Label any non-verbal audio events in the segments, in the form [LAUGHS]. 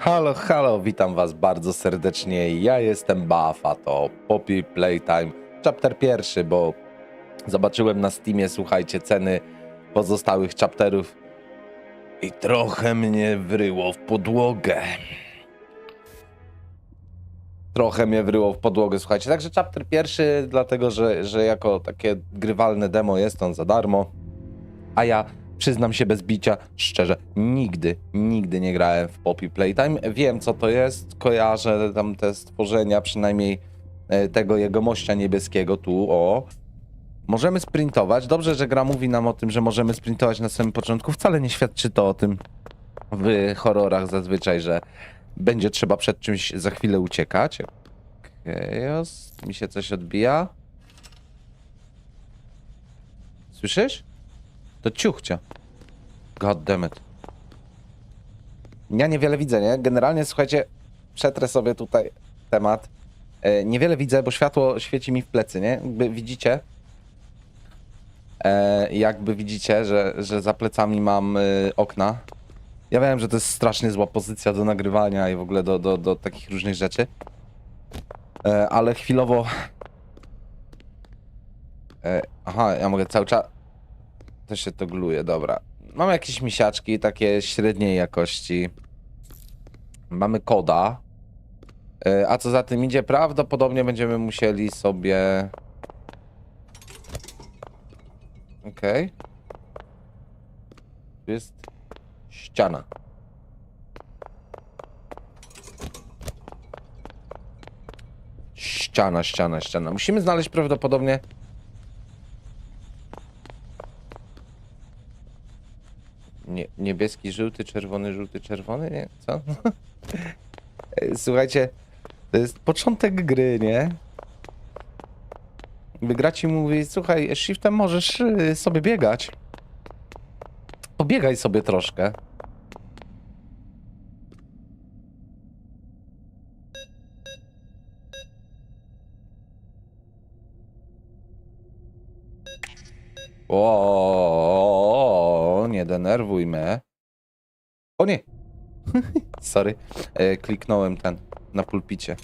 Halo, halo, witam was bardzo serdecznie. Ja jestem Bafa, to Poppy Playtime, chapter pierwszy, bo zobaczyłem na Steamie, słuchajcie, ceny pozostałych chapterów i trochę mnie wryło w podłogę. Trochę mnie wryło w podłogę, słuchajcie. Także chapter pierwszy, dlatego że, że jako takie grywalne demo jest on za darmo. A ja przyznam się bez bicia, szczerze, nigdy, nigdy nie grałem w Poppy Playtime. Wiem co to jest, kojarzę tam te stworzenia, przynajmniej e, tego jego mościa niebieskiego tu, o. Możemy sprintować. Dobrze, że gra mówi nam o tym, że możemy sprintować na samym początku. Wcale nie świadczy to o tym w horrorach zazwyczaj, że będzie trzeba przed czymś za chwilę uciekać. Chaos, mi się coś odbija. Słyszysz? To ciuchcia. God damn it. Ja niewiele widzę, nie? Generalnie, słuchajcie, przetrę sobie tutaj temat. E, niewiele widzę, bo światło świeci mi w plecy, nie? Jakby widzicie, e, jakby widzicie, że, że za plecami mam e, okna. Ja wiem, że to jest strasznie zła pozycja do nagrywania i w ogóle do, do, do takich różnych rzeczy. E, ale chwilowo... E, aha, ja mogę cały czas... To się to gluje, dobra. Mam jakieś misiaczki, takie średniej jakości. Mamy koda. E, A co za tym idzie, prawdopodobnie będziemy musieli sobie... Okej. Tu jest ściana. Ściana, ściana, ściana. Musimy znaleźć prawdopodobnie Nie, niebieski, żółty, czerwony, żółty, czerwony, nie? Co? [LAUGHS] Słuchajcie, to jest początek gry, nie? Gra ci mówi, słuchaj, shiftem możesz y, sobie biegać. Pobiegaj sobie troszkę. O, nie denerwuj mnie. O nie. [LAUGHS] Sorry. E, kliknąłem ten na pulpicie.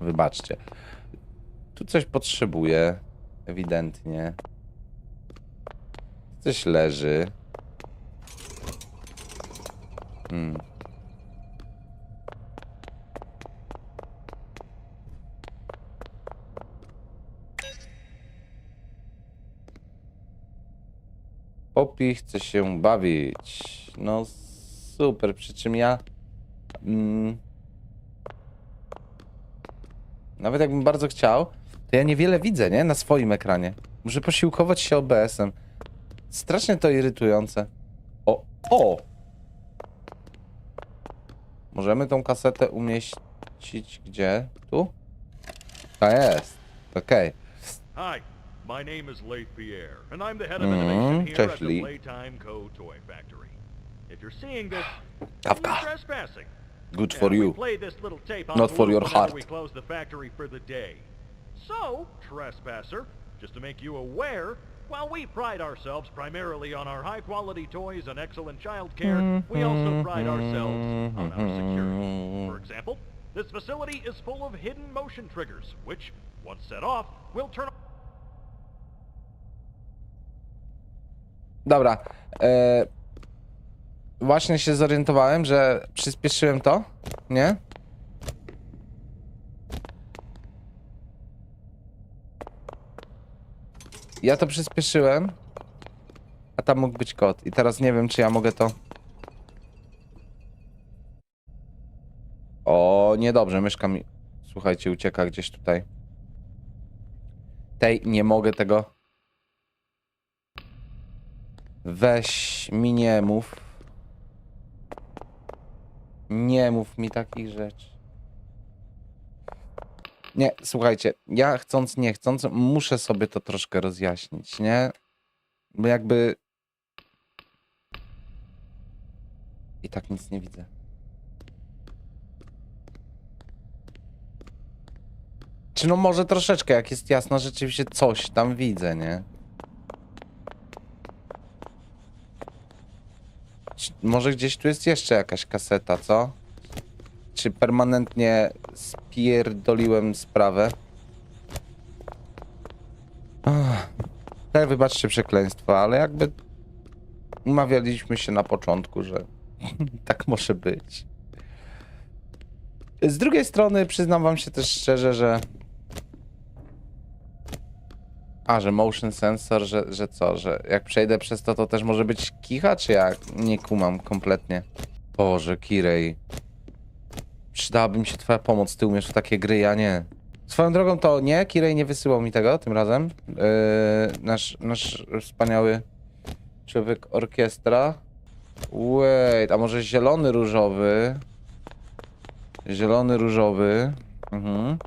Wybaczcie. Tu coś potrzebuję. Ewidentnie. Coś leży. Hmm. Popi chce się bawić. No super, przy czym ja. Mm, nawet jakbym bardzo chciał, to ja niewiele widzę, nie? Na swoim ekranie. Muszę posiłkować się OBS-em. Strasznie to irytujące. O, o! Możemy tą kasetę umieścić gdzie? Tu? A jest. Okej. Hi, my name is Leif Pierre, and I'm the head of mm-hmm. innovation here at the. Playtime Co. Toy Factory. If you're seeing this, [SIGHS] you're trespassing. Good for we you. play this little tape on Not for your heart. We close the factory for the day. So, trespasser, just to make you aware, while we pride ourselves primarily on our high-quality toys and excellent child care, we also mm-hmm. pride ourselves on our mm-hmm. security. For example, this facility is full of hidden motion triggers, which, once set off, will turn Dobra. E, właśnie się zorientowałem, że przyspieszyłem to, nie? Ja to przyspieszyłem, a tam mógł być kod. I teraz nie wiem, czy ja mogę to... O, niedobrze, myszka mi... Słuchajcie, ucieka gdzieś tutaj. Tej, nie mogę tego... Weź mi nie mów. Nie mów mi takich rzeczy. Nie, słuchajcie, ja chcąc, nie chcąc, muszę sobie to troszkę rozjaśnić, nie? Bo jakby. I tak nic nie widzę. Czy no może troszeczkę, jak jest jasno, rzeczywiście coś tam widzę, nie? Może gdzieś tu jest jeszcze jakaś kaseta, co? Czy permanentnie spierdoliłem sprawę? Tak, wybaczcie przekleństwa, ale jakby umawialiśmy się na początku, że [LAUGHS] tak może być. Z drugiej strony przyznam wam się też szczerze, że a, że motion sensor, że, że co, że jak przejdę przez to, to też może być kicha, czy jak? Nie kumam kompletnie. Boże, Kirej. Przydałaby mi się twoja pomoc, ty umiesz w takie gry, ja nie. Swoją drogą to nie, Kirej nie wysyłał mi tego tym razem. Yy, nasz, nasz wspaniały człowiek orkiestra. Wait, a może zielony, różowy? Zielony, różowy. Mhm.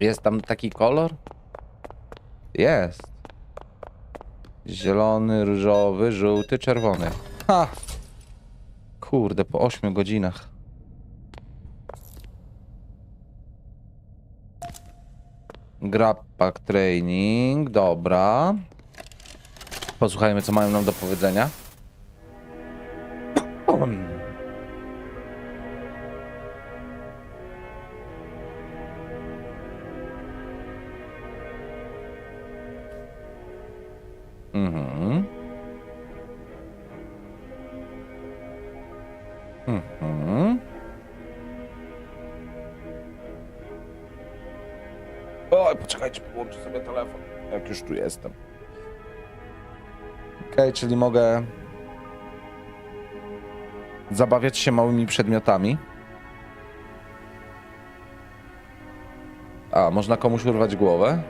Jest tam taki kolor? Jest. Zielony, różowy, żółty, czerwony. Ha! Kurde, po 8 godzinach. Grappak training, dobra. Posłuchajmy, co mają nam do powiedzenia. [CLEARS THROAT] Mhm. Mhm. Oj, poczekajcie, połączę sobie telefon, jak już tu jestem. Okej, czyli mogę zabawiać się małymi przedmiotami. A, można komuś urwać głowę?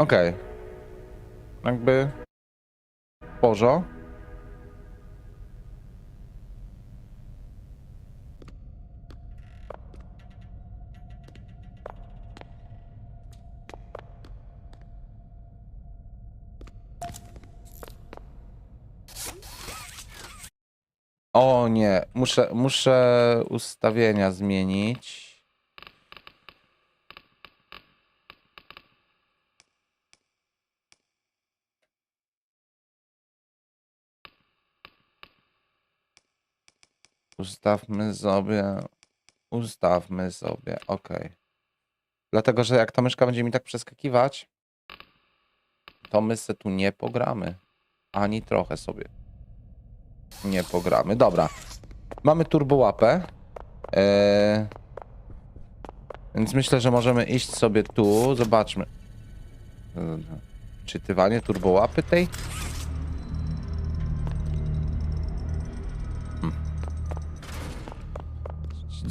Okej. Jakby... Porzo. O nie, muszę, muszę ustawienia zmienić. Ustawmy sobie. Ustawmy sobie. OK. Dlatego, że jak ta myszka będzie mi tak przeskakiwać, to my se tu nie pogramy. Ani trochę sobie. Nie pogramy. Dobra. Mamy turbołapę. Eee, więc myślę, że możemy iść sobie tu. Zobaczmy. Czytywanie turbołapy tej?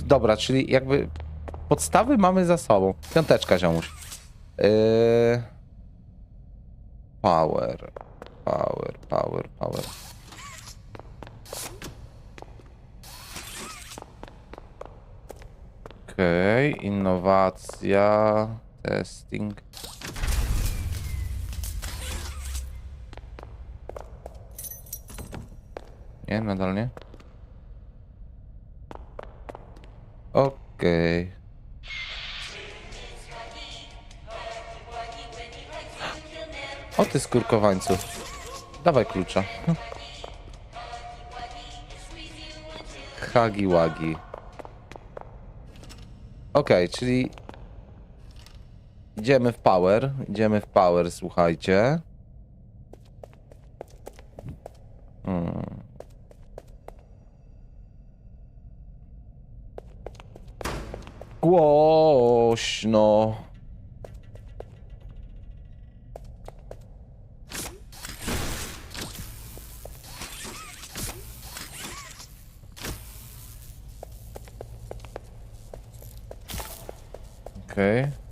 Dobra, czyli jakby podstawy mamy za sobą. Piąteczka, ziomuś. Eee, power. Power, power, power. Okej, innowacja, testing. Nie, nadal nie. Okej. O ty skurkowańcu. Dawaj klucza. Hagi wagi. Okej, czyli idziemy w power, idziemy w power, słuchajcie. Hmm. Głośno. Okej. Hmm.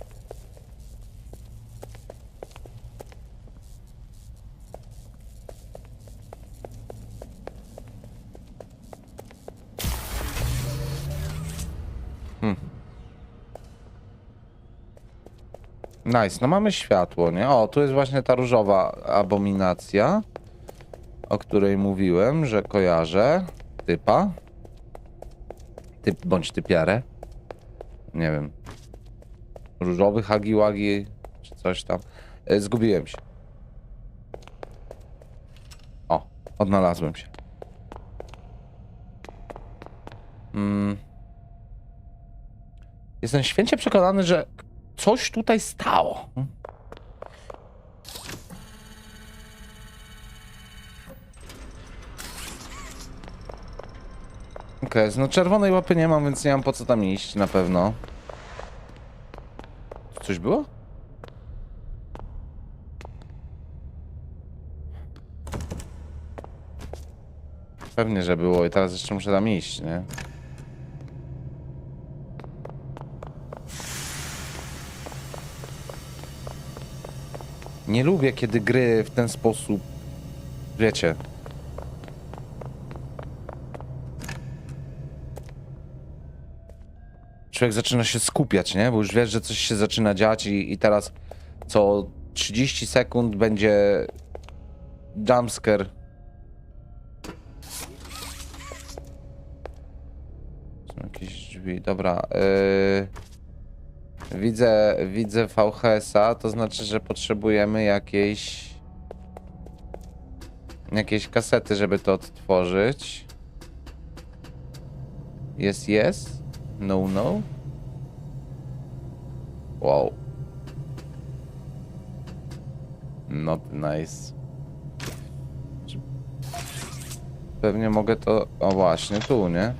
Nice, no mamy światło, nie? O, tu jest właśnie ta różowa abominacja, o której mówiłem, że kojarzę. Typa. Typ bądź typiarę. Nie wiem. różowy Hagiwagi, czy coś tam. E, Zgubiłem się. O, odnalazłem się. Mm. Jestem święcie przekonany, że coś tutaj stało. Okej, no czerwonej łapy nie mam, więc nie mam po co tam iść na pewno. Coś było? Pewnie, że było i teraz jeszcze muszę tam iść, nie? Nie lubię, kiedy gry w ten sposób, wiecie, człowiek zaczyna się skupiać, nie? Bo już wiesz, że coś się zaczyna dziać i, i teraz co 30 sekund będzie jumpscare. Są jakieś drzwi, dobra. Yy, widzę, widzę VHS-a, to znaczy, że potrzebujemy jakiejś jakieś kasety, żeby to odtworzyć. Jest, jest. No, no. Wow. Not nice. Pewnie mogę to... O właśnie, tu, nie?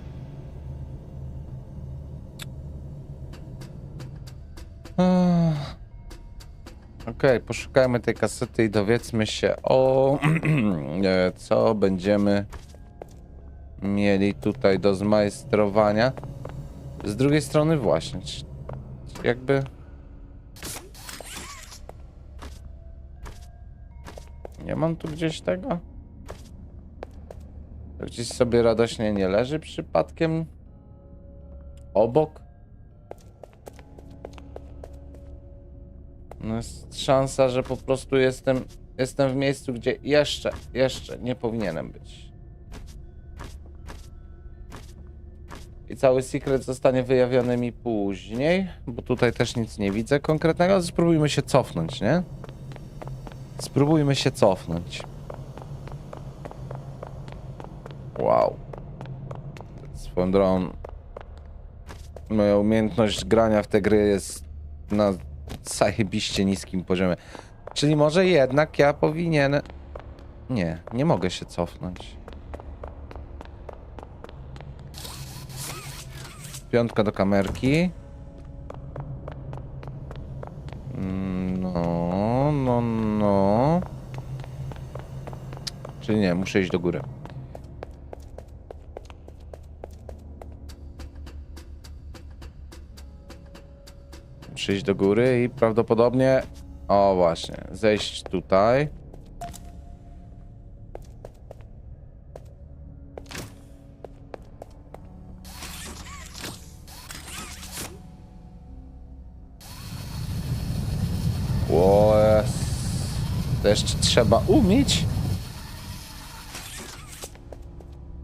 Okej, poszukajmy tej kasety i dowiedzmy się o... [CLEARS THROAT] e, co będziemy mieli tutaj do zmajstrowania. Z drugiej strony właśnie, jakby... Nie mam tu gdzieś tego? Gdzieś sobie radośnie nie leży przypadkiem? Obok? No jest szansa, że po prostu jestem, jestem w miejscu, gdzie jeszcze, jeszcze nie powinienem być. I cały secret zostanie wyjawiony mi później, bo tutaj też nic nie widzę konkretnego, spróbujmy się cofnąć, nie? Spróbujmy się cofnąć. Wow. Swoją drogą, moja umiejętność grania w te gry jest na zajebiście niskim poziomie. Czyli może jednak ja powinien... Nie, nie mogę się cofnąć. Piątka do kamerki. Mm, No, no, no. Czyli nie, muszę iść do góry. Iść do góry i prawdopodobnie... O właśnie, zejść tutaj. O, jest. To jeszcze trzeba umieć.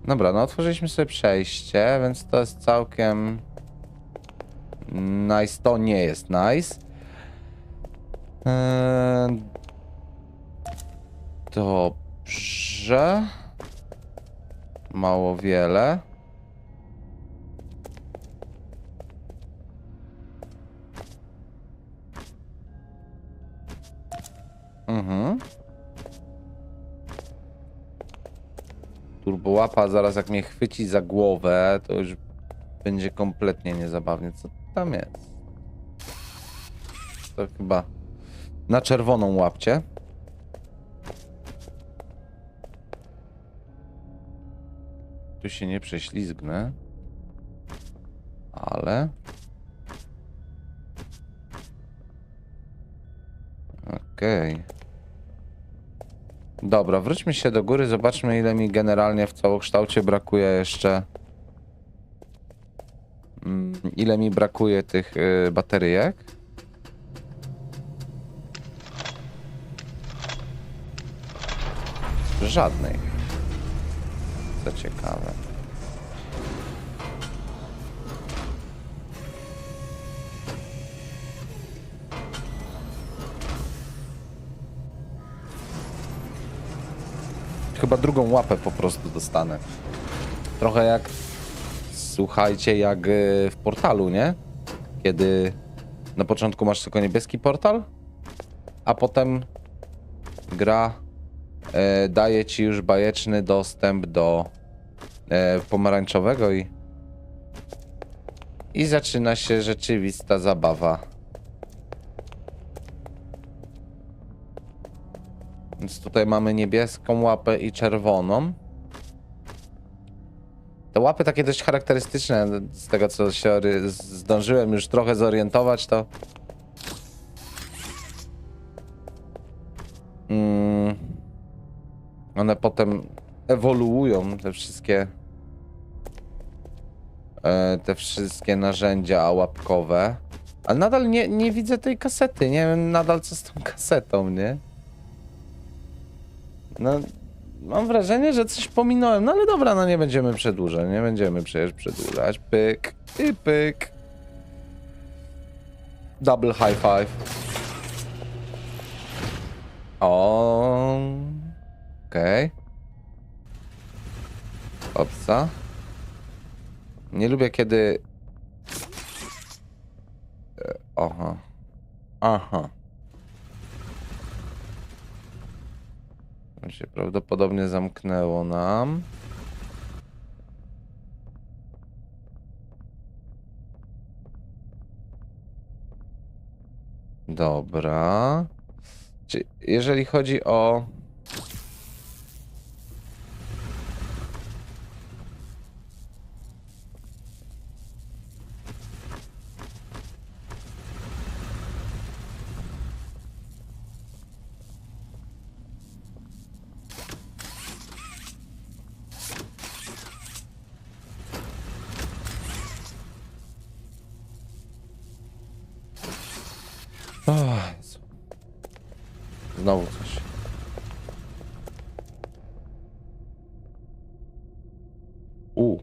Dobra, no otworzyliśmy sobie przejście, więc to jest całkiem nice. To nie jest nice. Eee, Dobrze. Mało wiele. Mhm. Turbołapa zaraz jak mnie chwyci za głowę, to już będzie kompletnie niezabawnie. Co tam jest? To chyba na czerwoną łapcie. Tu się nie prześlizgnę. Ale... Okej. Dobra, wróćmy się do góry, zobaczmy ile mi generalnie w całokształcie brakuje jeszcze. Mm, ile mi brakuje tych y, bateryjek. Żadnej. Co ciekawe. Chyba drugą łapę po prostu dostanę. Trochę jak słuchajcie, jak e, w portalu, nie? Kiedy na początku masz tylko niebieski portal, a potem gra e, daje ci już bajeczny dostęp do e, pomarańczowego i i zaczyna się rzeczywista zabawa. Więc tutaj mamy niebieską łapę i czerwoną. Te łapy takie dość charakterystyczne, z tego co się zdążyłem już trochę zorientować, to mm, one potem ewoluują, te wszystkie e, te wszystkie narzędzia łapkowe. Ale nadal nie, nie widzę tej kasety. Nie wiem nadal co z tą kasetą, nie? No, mam wrażenie, że coś pominąłem. No ale dobra, no nie będziemy przedłużać. Nie będziemy przecież przedłużać. Pyk i pyk. Double high five. O. Okej. Okay. Opsa. Nie lubię kiedy. E, Aha. Aha. To się prawdopodobnie zamknęło nam. Dobra. Czy jeżeli chodzi. O, Znowu coś. U.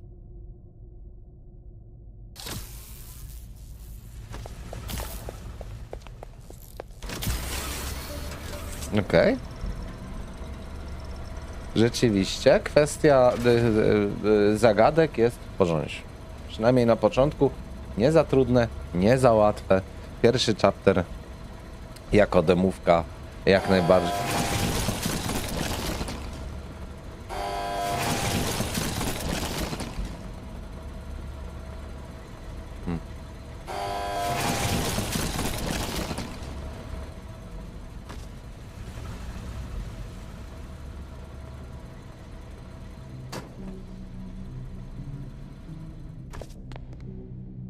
Okej. Rzeczywiście, kwestia y, y, y, zagadek jest w porządku. Przynajmniej na początku nie za trudne, nie za łatwe. Pierwszy chapter jako demówka jak najbardziej. Hmm.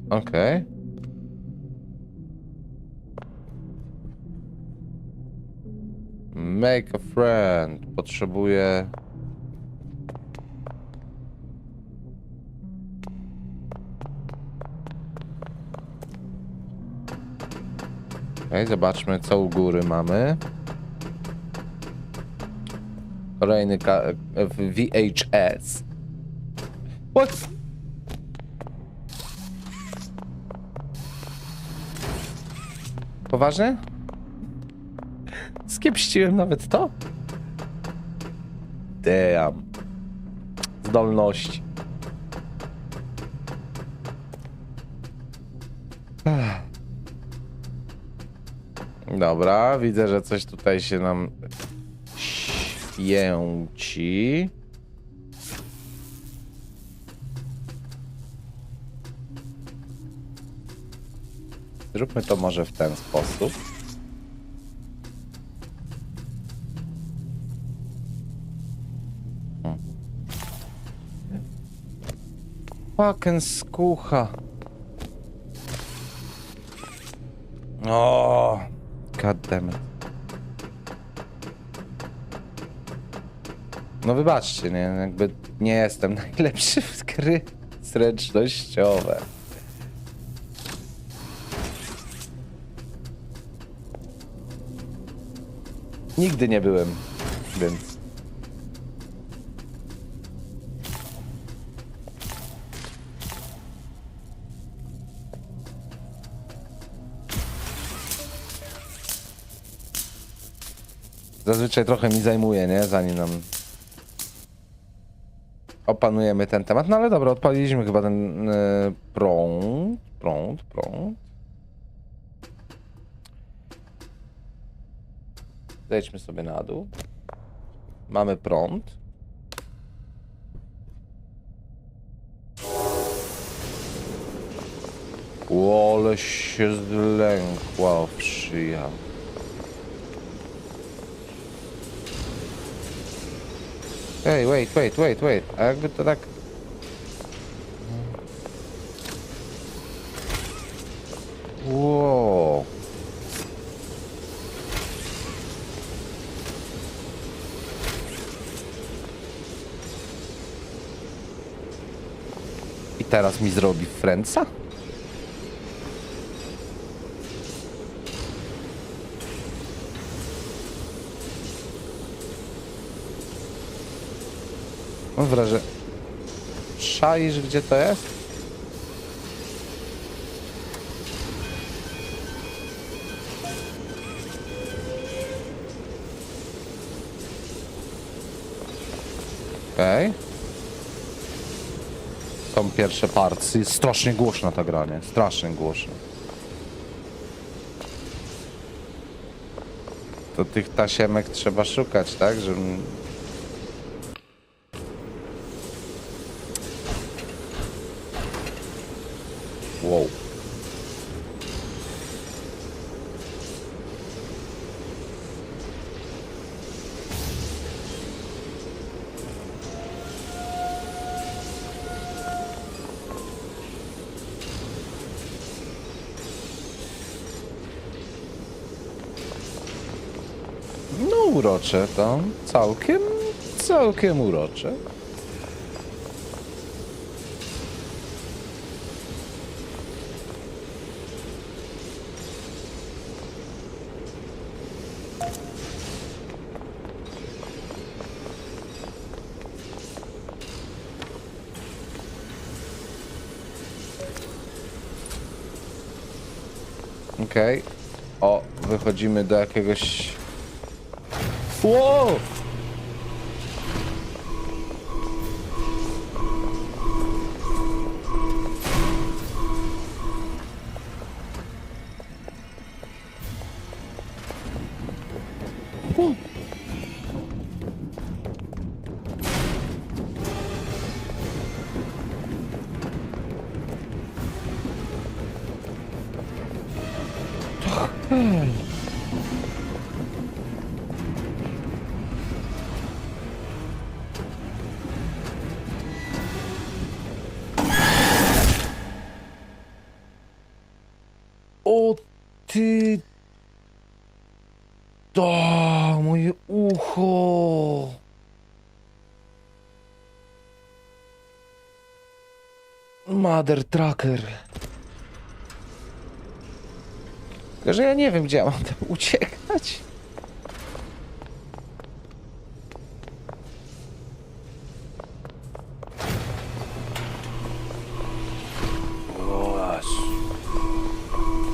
Okej. Make a friend. Potrzebuję. Okej, zobaczmy co u góry mamy. Kolejny VHS. What? Poważnie? Skiepściłem nawet to? Damn. Zdolności. Dobra, widzę, że coś tutaj się nam święci. Zróbmy to może w ten sposób. Fucking skucha. O, god damn it. No wybaczcie, nie, jakby nie jestem [LAUGHS] najlepszy w gry zręcznościowe. Nigdy nie byłem, więc... Zazwyczaj trochę mi zajmuje, nie? Zanim nam opanujemy ten temat. No ale dobra, odpaliliśmy chyba ten e, prąd, prąd, prąd. Zejdźmy sobie na dół. Mamy prąd. O, ale się zlękła szyja. Ej, wait, wait, wait, wait. A jakby to tak... Wow. I teraz mi zrobi Friendsa? Wrażenie... Szaisz, gdzie to jest? Okej. Okay. Są pierwsze. Jest strasznie głośna ta gra, nie? Strasznie głośno. To tych tasiemek trzeba szukać, tak? Żebym... urocze to. Całkiem, całkiem urocze. Okej. O, wychodzimy do jakiegoś... Wow! Wow. O Mother Tracker. Tylko, że ja nie wiem, gdzie ja mam tam uciekać.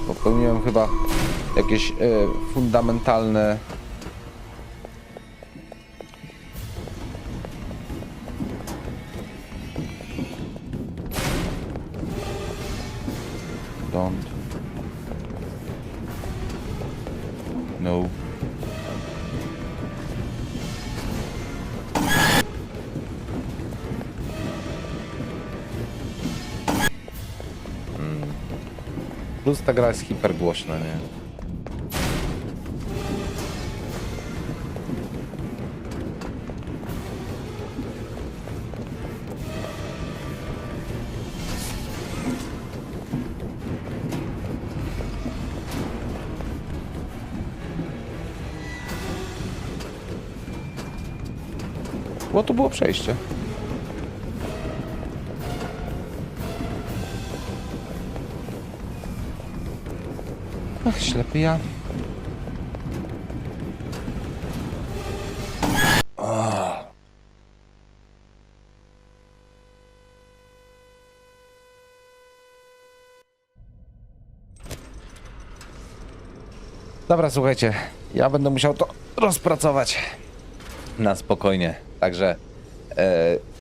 Popełniłem chyba jakieś e, fundamentalne. Plus ta gra jest hipergłośna, nie? Bo to było przejście. Ah. Dobra, słuchajcie, ja będę musiał to rozpracować na spokojnie. Także e,